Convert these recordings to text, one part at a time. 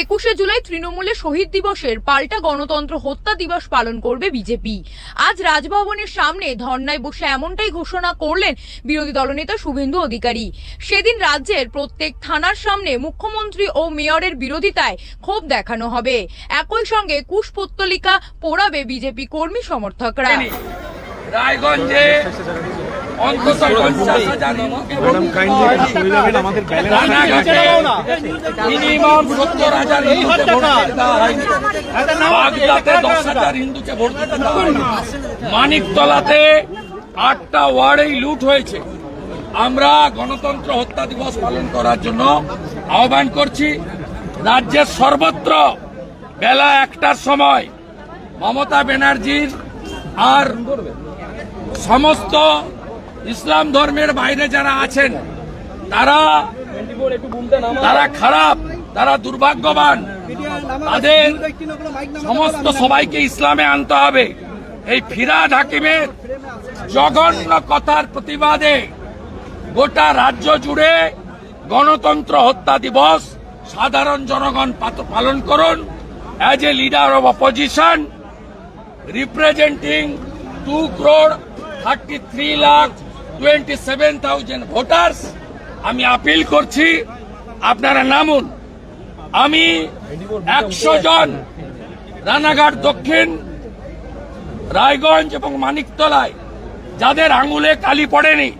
একুশে জুলাই তৃণমূলে শহীদ দিবসের পাল্টা গণতন্ত্র হত্যা দিবস পালন করবে বিজেপি। আজ রাজভবনের সামনে ধর্নায় বসে এমনটাই ঘোষণা করলেন বিরোধী দলনেতা শুভেন্দু অধিকারী। সেদিন রাজ্যের প্রত্যেক থানার সামনে মুখ্যমন্ত্রী ও মেয়রের বিরোধিতায় ক্ষোভ দেখানো হবে। একই সঙ্গে কুশপুত্তলিকা পোড়াবে বিজেপি কর্মী সমর্থকরা। রায়গঞ্জে অন্তত পঞ্চাশ হাজার হিন্দুকে ম্যাডাম কাইন্ডলি একটু সরে যাবেন আমাদের ব্যালেন্স মিনিমাম সত্তর হাজার বাগদাতে দশ হাজার হিন্দুকে ভোট দিতে মানিকতলাতে আটটা ওয়ার্ডেই লুট হয়েছে। আমরা গণতন্ত্র হত্যা দিবস পালন করার জন্য আহ্বান করছি রাজ্যের সর্বত্র বেলা একটার সময় মমতা ব্যানার্জির আর সমস্ত ইসলাম ধর্মের বাইরে যারা আছেন, তারা তারা খারাপ, তারা দুর্ভাগ্যবান। তাদের সমস্ত সবাইকে ইসলামে আনতে হবে। এই ফিরাদ হাকিমের জঘন্য কথার প্রতিবাদে গোটা রাজ্য জুড়ে গণতন্ত্র হত্যা দিবস সাধারণ জনগণ পালন করুন। As a leader of opposition representing 2 crore 33 lakh 27,000 voters আমি আপিল করছি আপনারা নামুন। আমি একশো জন রানাঘাট দক্ষিণ রায়গঞ্জ এবং মানিকতলায় যাদের আঙুলে কালি পড়েনি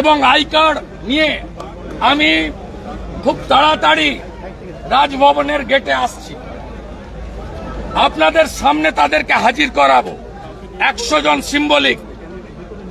এবং আই কার্ড নিয়ে আমি খুব তাড়াতাড়ি রাজভবনের গেটে আসছি। আপনাদের সামনে তাদেরকে হাজির করাবো। একশো জন সিম্বলিক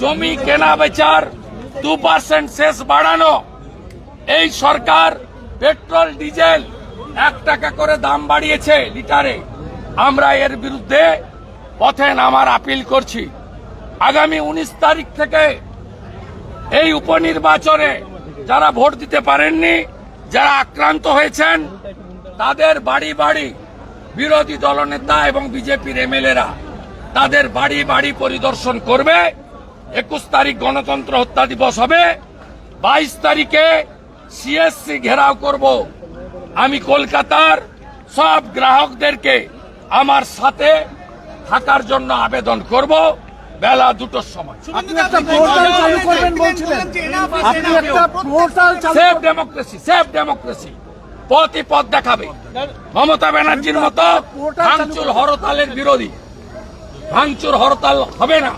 জমি কেনা বেচার দু পার্সেন্ট শেষ বাড়ানো। এই সরকার পেট্রোল, ডিজেল এক টাকা করে দাম বাড়িয়েছে লিটারে। আমরা এর বিরুদ্ধে পথে নামার আপিল করছি। আগামী উনিশ তারিখ থেকে এই উপনির্বাচনে যারা ভোট দিতে পারেননি, যারা আক্রান্ত হয়েছেন, তাদের বাড়ি বাড়ি বিরোধী দলনেতা এবং বিজেপির এমএলএরা তাদের বাড়ি বাড়ি পরিদর্শন করবে। একুশ তারিখ গণতন্ত্র হত্যা দিবস হবে। বাইশ তারিখে সিএসসি ঘেরাও করব। আমি কলকাতার সব গ্রাহকদেরকে আমার সাথে থাকার জন্য আবেদন করব। বেলা দুটোর সময়। আপনি একটা পোর্টাল চালু করবেন বলছিলেন। আপনি একটা পোর্টাল চালু সেফ ডেমোক্রেসি সেফ ডেমোক্রেসি পথই পথ দেখাবে। মমতা ব্যানার্জির মতো ভাঙচুর হরতালের বিরোধী। ভাঙচুর হরতাল হবে না।